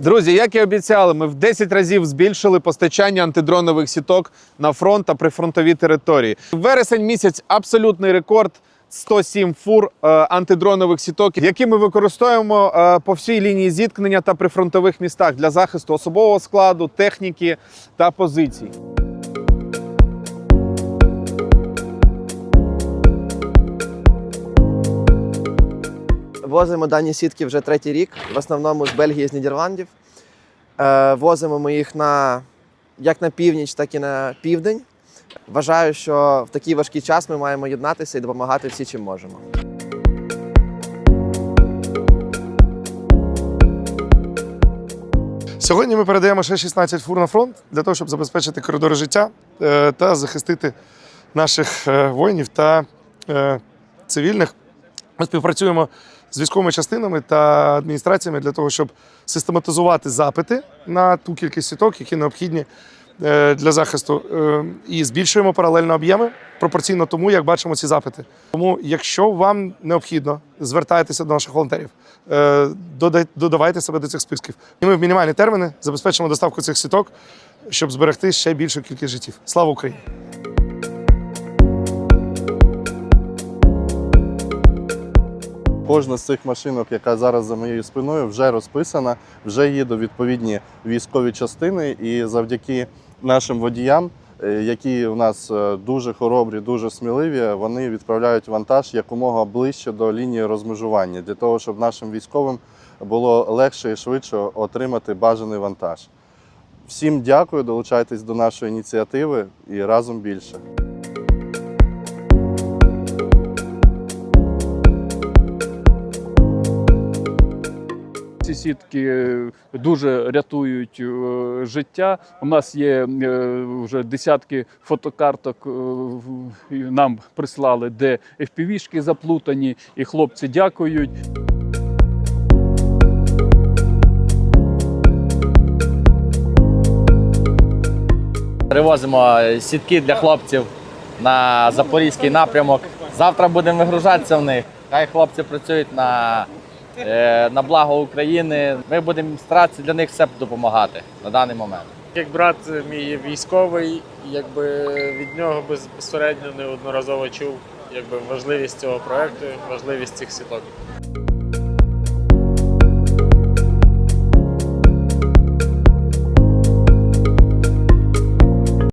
Друзі, як і обіцяли, ми в 10 разів збільшили постачання антидронових сіток на фронт та прифронтові території. Вересень місяць абсолютний рекорд. 107 фур е, антидронових сіток, які ми використовуємо е, по всій лінії зіткнення та прифронтових містах для захисту особового складу, техніки та позицій. Возимо дані сітки вже третій рік, в основному з Бельгії, з Нідерландів. Е, возимо ми їх на, як на північ, так і на південь. Вважаю, що в такий важкий час ми маємо єднатися і допомагати всі, чим можемо. Сьогодні ми передаємо ще 16 фур на фронт для того, щоб забезпечити коридори життя е, та захистити наших е, воїнів та цивільних. Ми співпрацюємо з військовими частинами та адміністраціями для того, щоб систематизувати запити на ту кількість сіток, які необхідні е, для захисту, Е, і збільшуємо паралельно об'єми пропорційно тому, як бачимо ці запити. Тому, якщо вам необхідно, звертайтеся до наших волонтерів, е, додавайте себе до цих списків. І ми в мінімальні терміни забезпечимо доставку цих сіток, щоб зберегти ще більшу кількість життів. Слава Україні! Кожна з цих машинок, яка зараз за моєю спиною, вже розписана, вже їде відповідні військові частини. І завдяки нашим водіям, е, які у нас е, дуже хоробрі, дуже сміливі, вони відправляють вантаж якомога ближче до лінії розмежування, для того, щоб нашим військовим було легше і швидше отримати бажаний вантаж. Всім дякую, долучайтесь до нашої ініціативи і разом більше. Ці сітки е, дуже рятують е, життя. У нас є е, вже десятки фотокарток. Нам прислали, де FPV-шки заплутані, і хлопці дякують. Привозимо сітки для хлопців на запорізький напрямок. Завтра будемо вигружатися в них. Хай хлопці працюють на, на благо України. Ми будемо старатися для них все допомагати на даний момент. Як брат мій військовий, якби від нього без- безпосередньо неодноразово чув якби важливість цього проекту, важливість цих сіток.